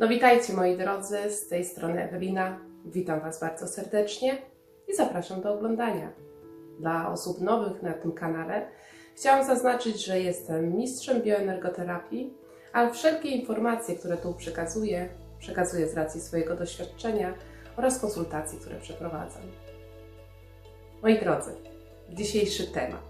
No witajcie moi drodzy, z tej strony Ewelina. Witam Was bardzo serdecznie i zapraszam do oglądania. Dla osób nowych na tym kanale chciałam zaznaczyć, że jestem mistrzem bioenergoterapii, ale wszelkie informacje, które tu przekazuję, przekazuję z racji swojego doświadczenia oraz konsultacji, które przeprowadzam. Moi drodzy, dzisiejszy temat.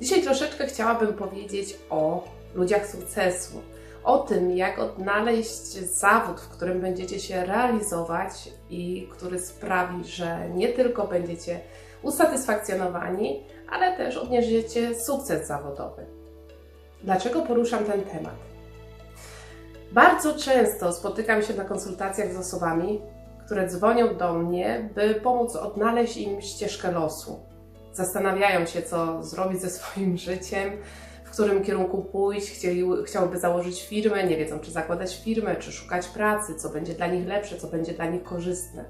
Dzisiaj troszeczkę chciałabym powiedzieć o ludziach sukcesu, o tym, jak odnaleźć zawód, w którym będziecie się realizować i który sprawi, że nie tylko będziecie usatysfakcjonowani, ale też odniesiecie sukces zawodowy. Dlaczego poruszam ten temat? Bardzo często spotykam się na konsultacjach z osobami, które dzwonią do mnie, by pomóc odnaleźć im ścieżkę losu. Zastanawiają się, co zrobić ze swoim życiem, którym kierunku pójść, chcieli, chciałyby założyć firmę, nie wiedzą, czy zakładać firmę, czy szukać pracy, co będzie dla nich lepsze, co będzie dla nich korzystne.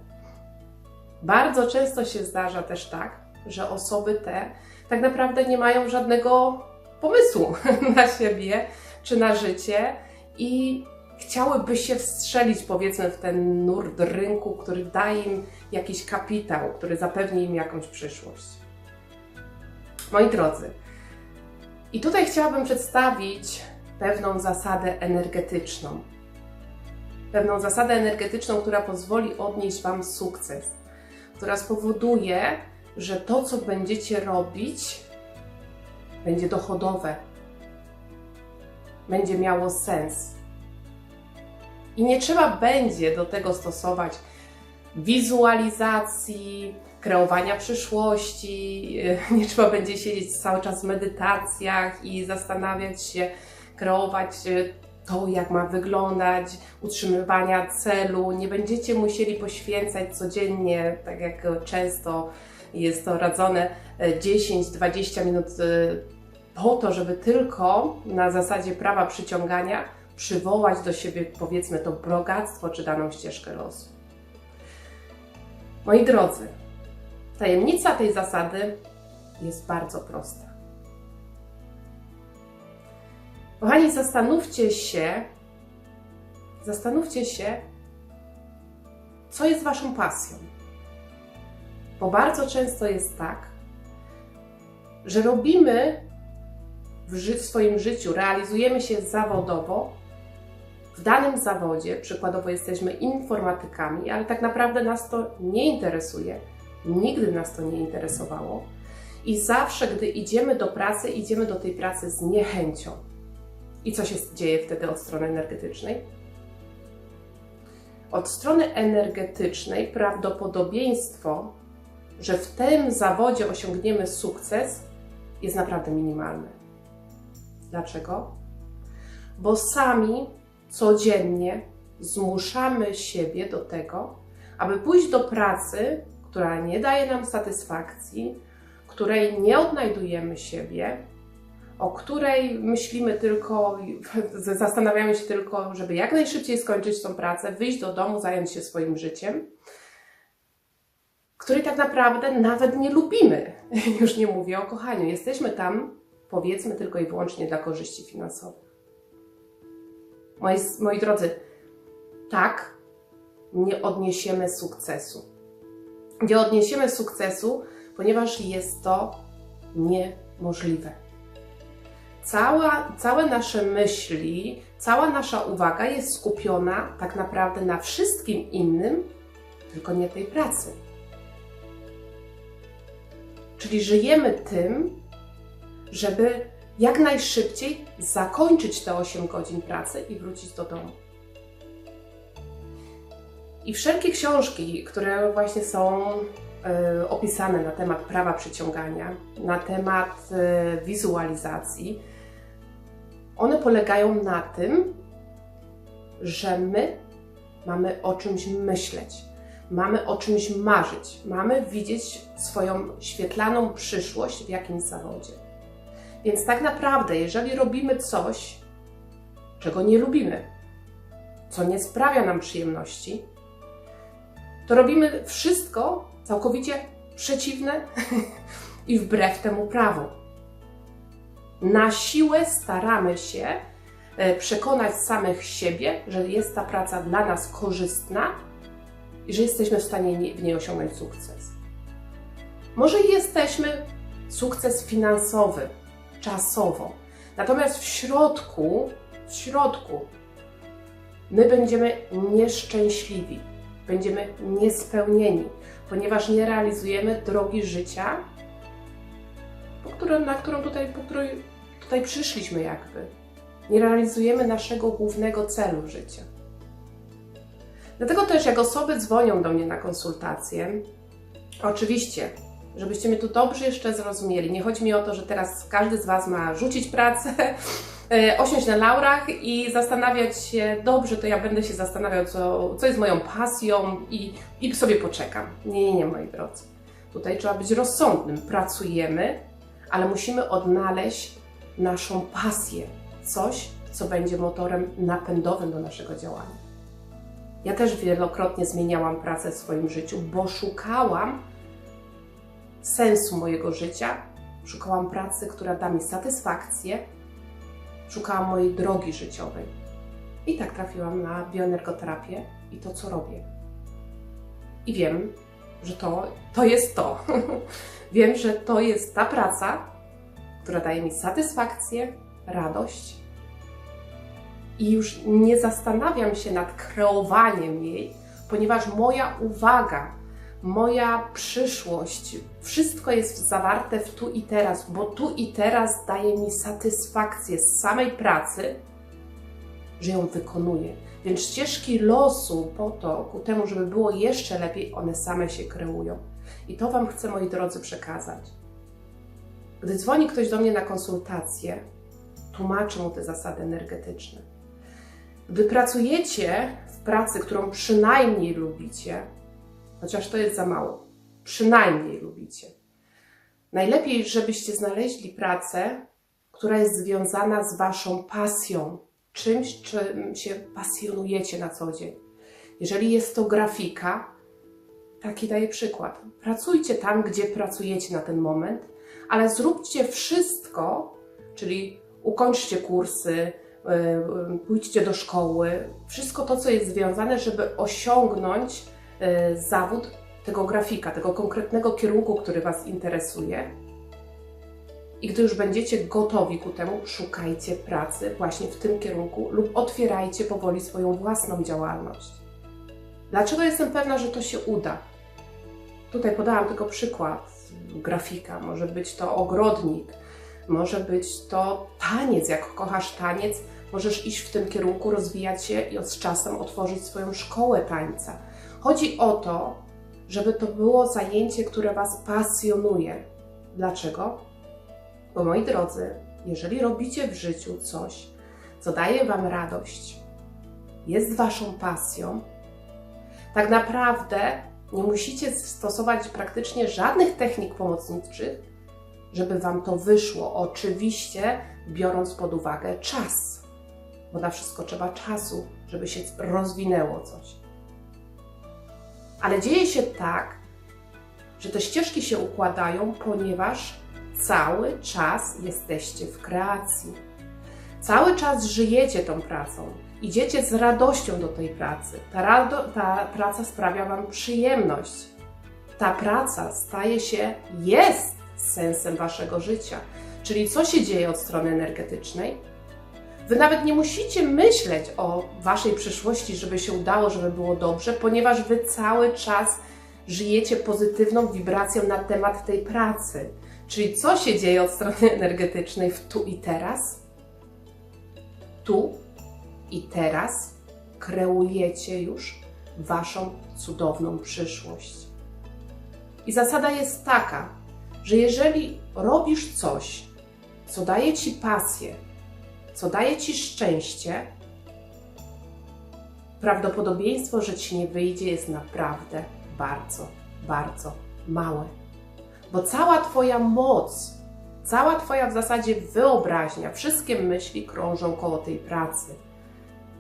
Bardzo często się zdarza też tak, że osoby te tak naprawdę nie mają żadnego pomysłu na siebie czy na życie i chciałyby się wstrzelić, powiedzmy, w ten nurt rynku, który daje im jakiś kapitał, który zapewni im jakąś przyszłość. Moi drodzy, i tutaj chciałabym przedstawić pewną zasadę energetyczną. Pewną zasadę energetyczną, która pozwoli odnieść Wam sukces, która spowoduje, że to, co będziecie robić, będzie dochodowe, będzie miało sens. I nie trzeba będzie do tego stosować wizualizacji, kreowania przyszłości, nie trzeba będzie siedzieć cały czas w medytacjach i zastanawiać się, kreować to, jak ma wyglądać, utrzymywania celu. Nie będziecie musieli poświęcać codziennie, tak jak często jest to radzone, 10-20 minut po to, żeby tylko na zasadzie prawa przyciągania przywołać do siebie, powiedzmy, to bogactwo czy daną ścieżkę losu. Moi drodzy, tajemnica tej zasady jest bardzo prosta. Kochani, zastanówcie się, zastanówcie się, co jest Waszą pasją. Bo bardzo często jest tak, że robimy w, ży- w swoim życiu, realizujemy się zawodowo w danym zawodzie, przykładowo jesteśmy informatykami, ale tak naprawdę nas to nie interesuje, nigdy nas to nie interesowało. I zawsze, gdy idziemy do pracy, idziemy do tej pracy z niechęcią. I co się dzieje wtedy od strony energetycznej? Od strony energetycznej prawdopodobieństwo, że w tym zawodzie osiągniemy sukces, jest naprawdę minimalne. Dlaczego? Bo sami codziennie zmuszamy siebie do tego, aby pójść do pracy, która nie daje nam satysfakcji, której nie odnajdujemy siebie, o której myślimy tylko, zastanawiamy się tylko, żeby jak najszybciej skończyć tą pracę, wyjść do domu, zająć się swoim życiem, której tak naprawdę nawet nie lubimy. Już nie mówię o kochaniu. Jesteśmy tam, powiedzmy, tylko i wyłącznie dla korzyści finansowych. Moi, moi drodzy, tak nie odniesiemy sukcesu. Nie odniesiemy sukcesu, ponieważ jest to niemożliwe. Cała, całe nasze myśli, cała nasza uwaga jest skupiona tak naprawdę na wszystkim innym, tylko nie tej pracy. Czyli żyjemy tym, żeby jak najszybciej zakończyć te 8 godzin pracy i wrócić do domu. I wszelkie książki, które właśnie są y, opisane na temat prawa przyciągania, na temat y, wizualizacji, one polegają na tym, że my mamy o czymś myśleć, mamy o czymś marzyć, mamy widzieć swoją świetlaną przyszłość w jakimś zawodzie. Więc tak naprawdę, jeżeli robimy coś, czego nie lubimy, co nie sprawia nam przyjemności, to robimy wszystko całkowicie przeciwne i wbrew temu prawu. Na siłę staramy się e, przekonać samych siebie, że jest ta praca dla nas korzystna i że jesteśmy w stanie w niej osiągnąć sukces. Może jesteśmy sukces finansowy, czasowo, natomiast w środku, w środku my będziemy nieszczęśliwi, będziemy niespełnieni, ponieważ nie realizujemy drogi życia, po którym, na którą tutaj, po której tutaj przyszliśmy jakby. Nie realizujemy naszego głównego celu życia. Dlatego też jak osoby dzwonią do mnie na konsultację, oczywiście, żebyście mnie tu dobrze jeszcze zrozumieli, nie chodzi mi o to, że teraz każdy z Was ma rzucić pracę, osiąść na laurach i zastanawiać się, dobrze, to ja będę się zastanawiał, co, co jest moją pasją i, i sobie poczekam. Nie, nie, nie, moi drodzy. Tutaj trzeba być rozsądnym. Pracujemy, ale musimy odnaleźć naszą pasję, coś, co będzie motorem napędowym do naszego działania. Ja też wielokrotnie zmieniałam pracę w swoim życiu, bo szukałam sensu mojego życia, szukałam pracy, która da mi satysfakcję, szukałam mojej drogi życiowej. I tak trafiłam na bioenergoterapię i to, co robię. I wiem, że to, to jest to. wiem, że to jest ta praca, która daje mi satysfakcję, radość. I już nie zastanawiam się nad kreowaniem jej, ponieważ moja uwaga, moja przyszłość, wszystko jest zawarte w tu i teraz, bo tu i teraz daje mi satysfakcję z samej pracy, że ją wykonuję. Więc ścieżki losu po to, ku temu, żeby było jeszcze lepiej, one same się kreują. I to Wam chcę, moi drodzy, przekazać. Gdy dzwoni ktoś do mnie na konsultację, tłumaczę mu te zasady energetyczne. Gdy pracujecie w pracy, którą przynajmniej lubicie, chociaż to jest za mało, przynajmniej lubicie. Najlepiej, żebyście znaleźli pracę, która jest związana z Waszą pasją, czymś, czym się pasjonujecie na co dzień. Jeżeli jest to grafika, taki daję przykład. Pracujcie tam, gdzie pracujecie na ten moment, ale zróbcie wszystko, czyli ukończcie kursy, y, pójdźcie do szkoły, wszystko to, co jest związane, żeby osiągnąć y, zawód tego grafika, tego konkretnego kierunku, który Was interesuje. I gdy już będziecie gotowi ku temu, szukajcie pracy właśnie w tym kierunku lub otwierajcie powoli swoją własną działalność. Dlaczego jestem pewna, że to się uda? Tutaj podałam tylko przykład grafika, może być to ogrodnik, może być to taniec. Jak kochasz taniec, możesz iść w tym kierunku, rozwijać się i z czasem otworzyć swoją szkołę tańca. Chodzi o to, żeby to było zajęcie, które Was pasjonuje. Dlaczego? Bo moi drodzy, jeżeli robicie w życiu coś, co daje Wam radość, jest Waszą pasją, tak naprawdę nie musicie stosować praktycznie żadnych technik pomocniczych, żeby Wam to wyszło. Oczywiście biorąc pod uwagę czas, bo na wszystko trzeba czasu, żeby się rozwinęło coś. Ale dzieje się tak, że te ścieżki się układają, ponieważ cały czas jesteście w kreacji. Cały czas żyjecie tą pracą. Idziecie z radością do tej pracy. Ta, rado, ta praca sprawia Wam przyjemność. Ta praca staje się, jest sensem Waszego życia. Czyli co się dzieje od strony energetycznej? Wy nawet nie musicie myśleć o Waszej przyszłości, żeby się udało, żeby było dobrze, ponieważ Wy cały czas żyjecie pozytywną wibracją na temat tej pracy. Czyli co się dzieje od strony energetycznej w tu i teraz? Tu i teraz kreujecie już Waszą cudowną przyszłość. I zasada jest taka, że jeżeli robisz coś, co daje Ci pasję, co daje Ci szczęście, prawdopodobieństwo, że Ci nie wyjdzie, jest naprawdę bardzo, bardzo małe. Bo cała Twoja moc, cała Twoja w zasadzie wyobraźnia, wszystkie myśli krążą koło tej pracy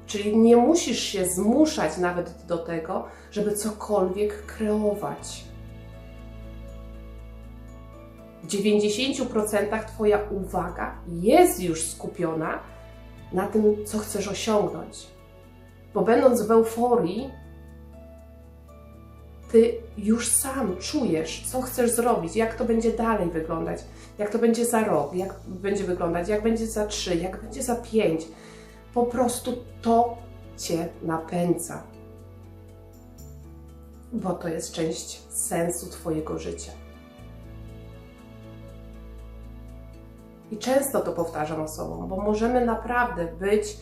Czyli nie musisz się zmuszać nawet do tego, żeby cokolwiek kreować. 90% Twoja uwaga jest już skupiona na tym, co chcesz osiągnąć. Bo będąc w euforii, ty już sam czujesz, co chcesz zrobić, jak to będzie dalej wyglądać, jak to będzie za rok, jak będzie wyglądać, jak będzie za trzy, jak będzie za pięć. Po prostu to cię napędza, bo to jest część sensu Twojego życia. I często to powtarzam osobom, bo możemy naprawdę być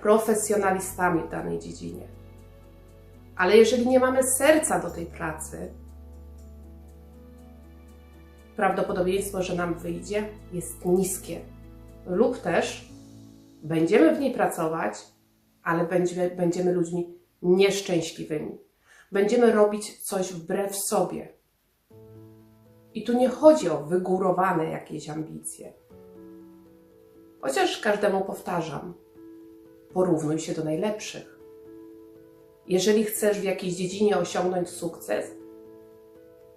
profesjonalistami w danej dziedzinie. Ale jeżeli nie mamy serca do tej pracy, prawdopodobieństwo, że nam wyjdzie, jest niskie. Lub też będziemy w niej pracować, ale będziemy, będziemy ludźmi nieszczęśliwymi. Będziemy robić coś wbrew sobie. I tu nie chodzi o wygórowane jakieś ambicje. Chociaż każdemu powtarzam, porównuj się do najlepszych. Jeżeli chcesz w jakiejś dziedzinie osiągnąć sukces,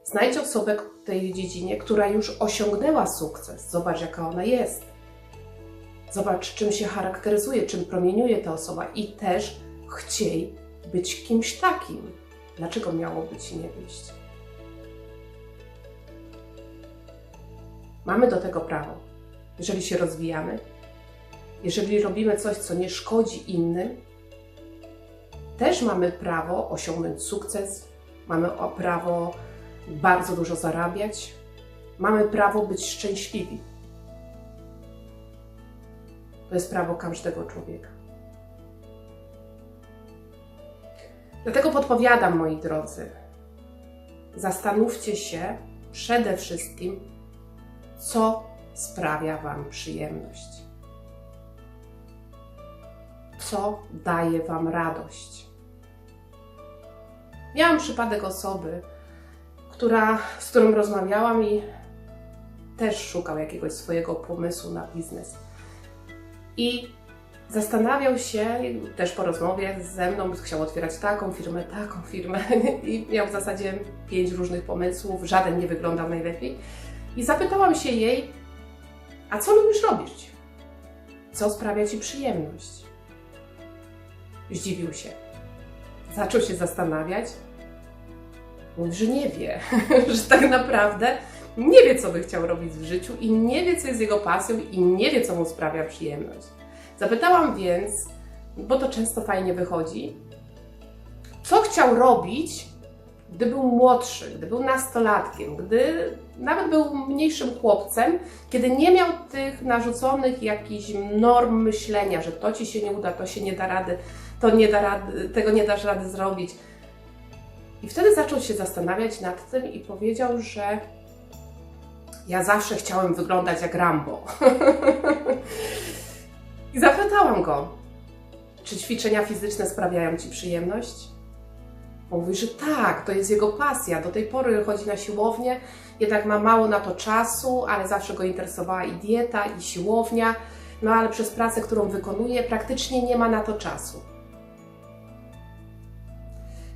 znajdź osobę w tej dziedzinie, która już osiągnęła sukces. Zobacz, jaka ona jest. Zobacz, czym się charakteryzuje, czym promieniuje ta osoba i też chciej być kimś takim. Dlaczego miałoby ci nie wyjść? Mamy do tego prawo. Jeżeli się rozwijamy, jeżeli robimy coś, co nie szkodzi innym, też mamy prawo osiągnąć sukces, mamy prawo bardzo dużo zarabiać, mamy prawo być szczęśliwi. To jest prawo każdego człowieka. Dlatego podpowiadam, moi drodzy, zastanówcie się przede wszystkim, co sprawia Wam przyjemność. Co daje Wam radość. Miałam przypadek osoby, która, z którą rozmawiałam i też szukał jakiegoś swojego pomysłu na biznes. I zastanawiał się, też po rozmowie ze mną, chciał otwierać taką firmę, taką firmę i miał w zasadzie pięć różnych pomysłów, żaden nie wyglądał najlepiej. I zapytałam się jej, a co lubisz robić? Co sprawia Ci przyjemność? Zdziwił się. Zaczął się zastanawiać. Mówi, że nie wie, że tak naprawdę nie wie, co by chciał robić w życiu i nie wie, co jest jego pasją i nie wie, co mu sprawia przyjemność. Zapytałam więc, bo to często fajnie wychodzi, co chciał robić, gdy był młodszy, gdy był nastolatkiem, gdy nawet był mniejszym chłopcem, kiedy nie miał tych narzuconych jakichś norm myślenia, że to ci się nie uda, to się nie da rady, to nie da rady, tego nie dasz rady zrobić. I wtedy zaczął się zastanawiać nad tym i powiedział, że ja zawsze chciałem wyglądać jak Rambo. I zapytałam go, czy ćwiczenia fizyczne sprawiają Ci przyjemność? Mówi, że tak, to jest jego pasja. Do tej pory chodzi na siłownię, jednak ma mało na to czasu, ale zawsze go interesowała i dieta, i siłownia. No ale przez pracę, którą wykonuje, praktycznie nie ma na to czasu.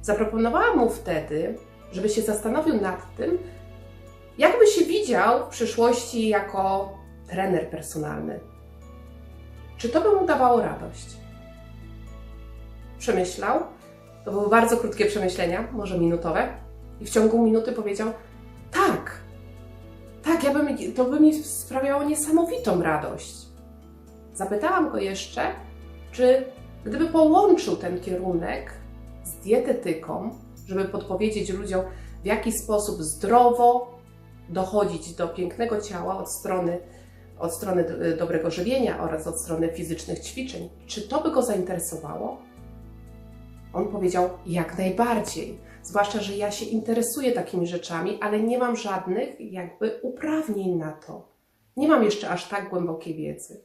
Zaproponowałam mu wtedy, żeby się zastanowił nad tym, jakby się widział w przyszłości jako trener personalny. Czy to by mu dawało radość? Przemyślał. To były bardzo krótkie przemyślenia, może minutowe. I w ciągu minuty powiedział: Tak, tak, ja bym, to by mi sprawiało niesamowitą radość. Zapytałam go jeszcze, czy gdyby połączył ten kierunek z dietetyką, żeby podpowiedzieć ludziom, w jaki sposób zdrowo dochodzić do pięknego ciała od strony od strony dobrego żywienia oraz od strony fizycznych ćwiczeń. Czy to by go zainteresowało? On powiedział: Jak najbardziej. Zwłaszcza, że ja się interesuję takimi rzeczami, ale nie mam żadnych jakby uprawnień na to. Nie mam jeszcze aż tak głębokiej wiedzy.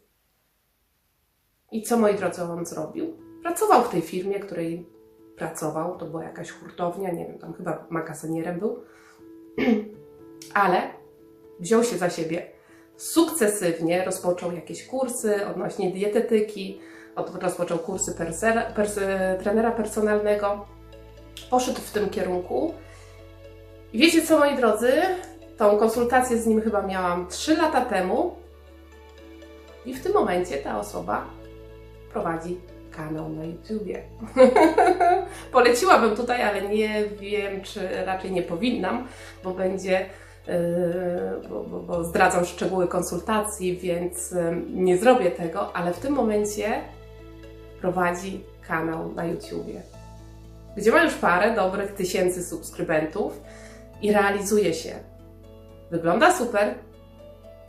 I co, moi drodzy, on zrobił? Pracował w tej firmie, której pracował. To była jakaś hurtownia, nie wiem, tam chyba magazynierem był. ale wziął się za siebie sukcesywnie rozpoczął jakieś kursy odnośnie dietetyki, rozpoczął kursy perse, perse, trenera personalnego, poszedł w tym kierunku. I wiecie co, moi drodzy? Tą konsultację z nim chyba miałam 3 lata temu. I w tym momencie ta osoba prowadzi kanał na YouTubie. Poleciłabym tutaj, ale nie wiem, czy raczej nie powinnam, bo będzie, yy, bo, bo, bo zdradzam szczegóły konsultacji, więc yy, nie zrobię tego, ale w tym momencie prowadzi kanał na YouTubie, gdzie ma już parę dobrych tysięcy subskrybentów i realizuje się. Wygląda super,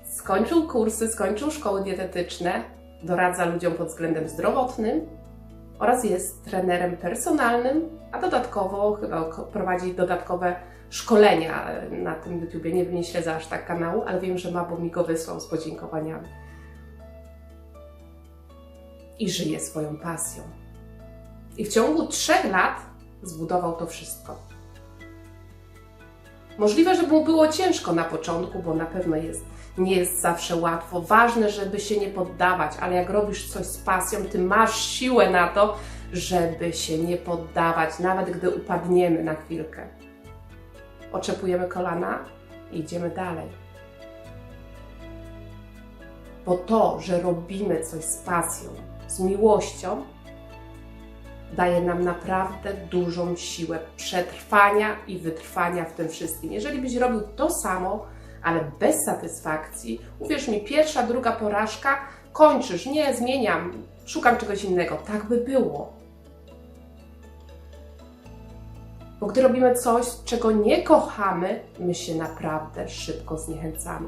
skończył kursy, skończył szkoły dietetyczne, doradza ludziom pod względem zdrowotnym oraz jest trenerem personalnym, a dodatkowo chyba prowadzi dodatkowe szkolenia na tym YouTubie. Nie nie śledzę aż tak kanału, ale wiem, że ma, bo mi go wysłał z podziękowaniami. I żyje swoją pasją. I w ciągu trzech lat zbudował to wszystko. Możliwe, że mu było ciężko na początku, bo na pewno jest, nie jest zawsze łatwo. Ważne, żeby się nie poddawać, ale jak robisz coś z pasją, ty masz siłę na to, żeby się nie poddawać, nawet gdy upadniemy na chwilkę. Oczepujemy kolana i idziemy dalej. Bo to, że robimy coś z pasją, z miłością, daje nam naprawdę dużą siłę przetrwania i wytrwania w tym wszystkim. Jeżeli byś robił to samo, ale bez satysfakcji, uwierz mi, pierwsza, druga porażka, kończysz, nie zmieniam, szukam czegoś innego. Tak by było. Bo gdy robimy coś, czego nie kochamy, my się naprawdę szybko zniechęcamy.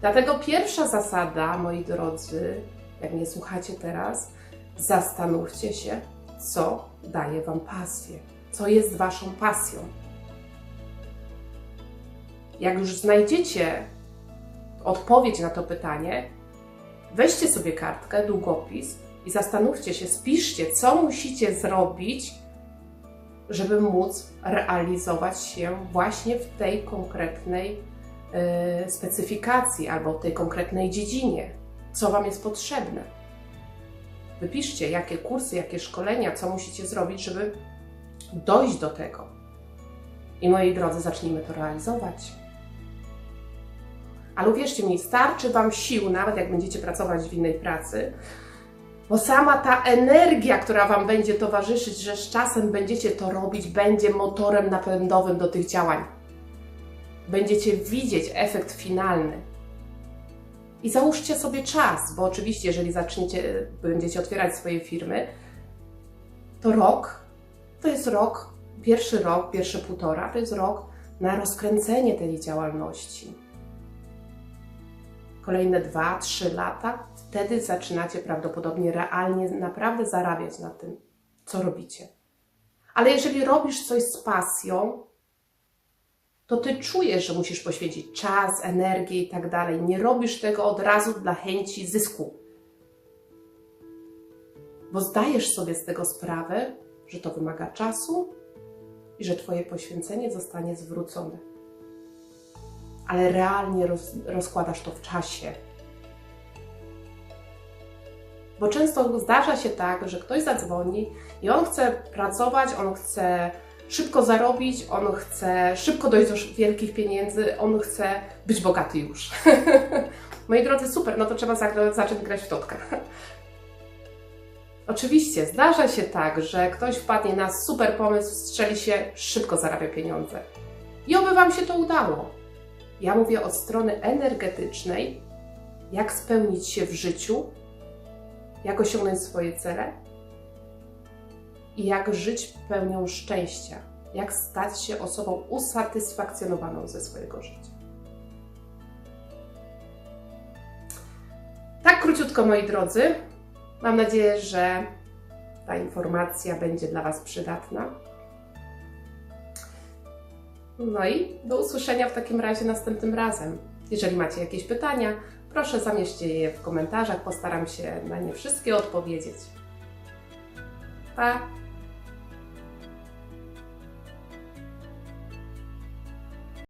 Dlatego pierwsza zasada, moi drodzy, jak mnie słuchacie teraz, zastanówcie się, co daje Wam pasję, co jest Waszą pasją. Jak już znajdziecie odpowiedź na to pytanie, weźcie sobie kartkę, długopis i zastanówcie się, spiszcie, co musicie zrobić, żeby móc realizować się właśnie w tej konkretnej y, specyfikacji albo w tej konkretnej dziedzinie, co Wam jest potrzebne. Wypiszcie, jakie kursy, jakie szkolenia, co musicie zrobić, żeby dojść do tego. I moi drodzy, zacznijmy to realizować. Ale uwierzcie mi, starczy Wam sił, nawet jak będziecie pracować w innej pracy, bo sama ta energia, która Wam będzie towarzyszyć, że z czasem będziecie to robić, będzie motorem napędowym do tych działań. Będziecie widzieć efekt finalny. I załóżcie sobie czas, bo oczywiście, jeżeli zaczniecie, będziecie otwierać swoje firmy, to rok to jest rok, pierwszy rok, pierwsze półtora to jest rok na rozkręcenie tej działalności. Kolejne dwa, trzy lata, wtedy zaczynacie prawdopodobnie realnie naprawdę zarabiać na tym, co robicie. Ale jeżeli robisz coś z pasją, to ty czujesz, że musisz poświęcić czas, energię i tak dalej. Nie robisz tego od razu dla chęci zysku. Bo zdajesz sobie z tego sprawę, że to wymaga czasu i że Twoje poświęcenie zostanie zwrócone. Ale realnie roz, rozkładasz to w czasie. Bo często zdarza się tak, że ktoś zadzwoni i on chce pracować, on chce szybko zarobić, on chce szybko dojść do wielkich pieniędzy, on chce być bogaty już. Moi drodzy, super, no to trzeba zacząć grać w totkę. Oczywiście, zdarza się tak, że ktoś wpadnie na super pomysł, strzeli się, szybko zarabia pieniądze. I oby Wam się to udało. Ja mówię od strony energetycznej, jak spełnić się w życiu, jak osiągnąć swoje cele i jak żyć pełnią szczęścia, jak stać się osobą usatysfakcjonowaną ze swojego życia. Tak króciutko, moi drodzy. Mam nadzieję, że ta informacja będzie dla Was przydatna. No i do usłyszenia w takim razie następnym razem. Jeżeli macie jakieś pytania, proszę zamieśćcie je w komentarzach, postaram się na nie wszystkie odpowiedzieć. Pa!